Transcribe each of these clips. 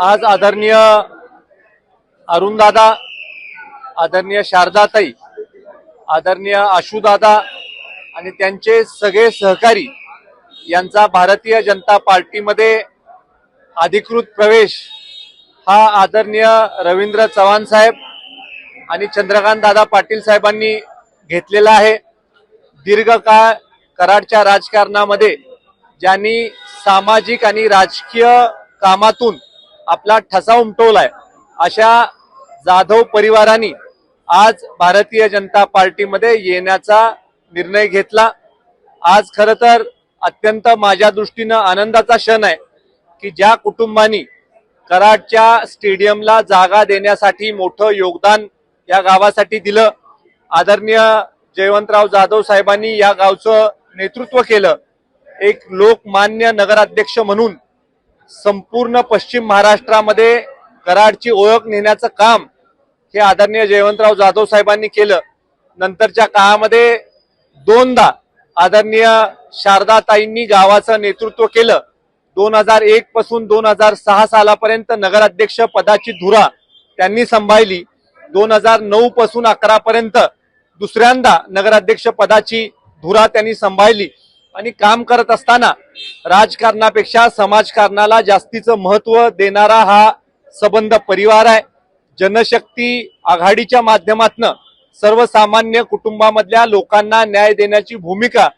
आज आदरणीय अरुणदादा आदरणीय शारदाताई आदरणीय आशुदादा आणि त्यांचे सगळे सहकारी यांचा भारतीय जनता पार्टीमध्ये अधिकृत प्रवेश हा आदरणीय रवींद्र चव्हाण साहेब आणि चंद्रकांत दादा पाटील साहेबांनी घेतलेला आहे. दीर्घकाळ कराडच्या राजकारणामध्ये ज्यांनी सामाजिक आणि राजकीय कामातून आपला ठसा उमटवलाय. अशा जाधव परिवारांनी आज भारतीय जनता पार्टीमध्ये येण्याचा निर्णय घेतला. आज खरं तर अत्यंत माझ्या दृष्टीनं आनंदाचा क्षण आहे की ज्या कुटुंबांनी कराडच्या स्टेडियमला जागा देण्यासाठी मोठं योगदान या गावासाठी दिलं. आदरणीय जयवंतराव जाधव साहेबांनी या गावचं नेतृत्व केलं. एक लोकमान्य नगराध्यक्ष म्हणून संपूर्ण पश्चिम महाराष्ट्रामध्ये कराडची ओळख नेण्याचं काम हे आदरणीय जयवंतराव जाधव साहेबांनी केलं. नंतरच्या काळामध्ये दोनदा आदरणीय शारदाताईंनी गावाचं नेतृत्व केलं. दोन हजार एक पासून दोन हजार सहा सालापर्यंत नगराध्यक्ष पदाची धुरा त्यांनी सांभाळली. दोन हजार नऊ पासून अकरा पर्यंत दुसऱ्यांदा नगराध्यक्ष पदाची धुरा त्यांनी सांभाळली. आणि काम करत असताना राजकारणापेक्षा समाजकारणाला जास्तीचं महत्त्व देणारा हा सबंध परिवार आहे. जनशक्ती आघाडीच्या माध्यमातनं सर्वसामान्य कुटुंबामधल्या लोकांना न्याय देण्याची भूमिका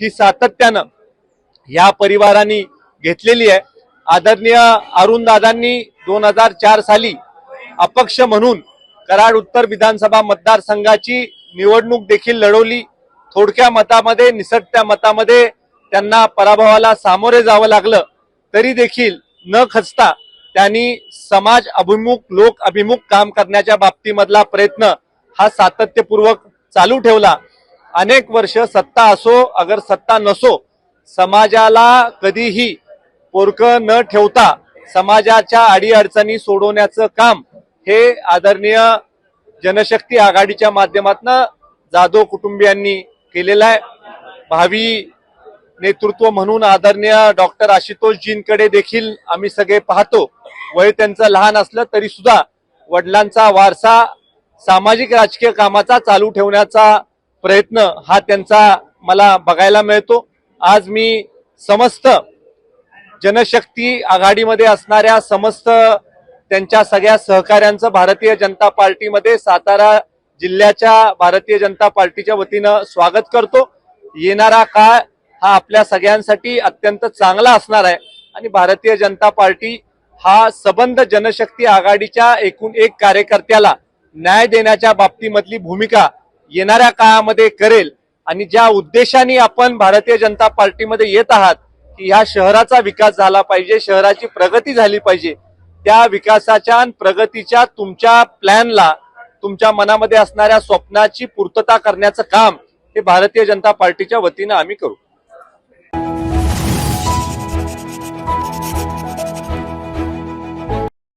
ही सातत्यानं या परिवाराने घेतलेली आहे. आदरणीय अरुणदादांनी दोन हजार चार साली अपक्ष म्हणून कराड उत्तर विधानसभा मतदारसंघाची निवडणूक देखील लढवली. थोडक्या मतामध्ये निसटत्या मतामध्ये त्यांना पराभवाला सामोरे जावं लागलं. तरी देखील न खचता त्यांनी समाज अभिमुख लोक अभिमुख काम करण्याच्या बाबतीमधला प्रयत्न हा सातत्यपूर्वक चालू ठेवला. अनेक वर्ष सत्ता असो अगर सत्ता नसो समाजाला कधीही पोरक न ठेवता समाजाच्या अडीअडचणी सोडवण्याचं काम हे आदरणीय जनशक्ती आघाडीच्या माध्यमातून जाधव कुटुंबियांनी केलेला आहे. भावी नेतृत्व म्हणून आदरणीय डॉक्टर आशुतोषजींकडे देखील आम्ही सगळे पाहतो. वय त्यांचं लहान असलं तरी सुद्धा वडिलांचा वारसा सामाजिक राजकीय कामाचा चालू ठेवण्याचा प्रयत्न हा त्यांचा मला बघायला मिळतो. आज मी समस्त जनशक्ती आघाडीमध्ये असणाऱ्या समस्त त्यांच्या सगळ्या सहकाऱ्यांचं भारतीय जनता पार्टीमध्ये सातारा जिल्ह्याच्या भारतीय जनता पार्टीच्या वतीनं स्वागत करतो. येणारा काळ हा आपल्या सगळ्यांसाठी अत्यंत चांगला असणार आहे. आणि भारतीय जनता पार्टी हा सबंध जनशक्ती आघाडीच्या एकूण एक कार्यकर्त्याला न्याय देण्याच्या बाबतीमधली भूमिका येणाऱ्या काळामध्ये करेल. आणि ज्या उद्देशाने आपण भारतीय जनता पार्टीमध्ये येत आहात की ह्या शहराचा विकास झाला पाहिजे शहराची प्रगती झाली पाहिजे त्या विकासाच्या आणि प्रगतीच्या तुमच्या प्लॅनला तुमच्या मनामध्ये असणाऱ्या स्वप्नाची पूर्तता करण्याचं काम हे भारतीय जनता पार्टीच्या वतीनं आम्ही करू.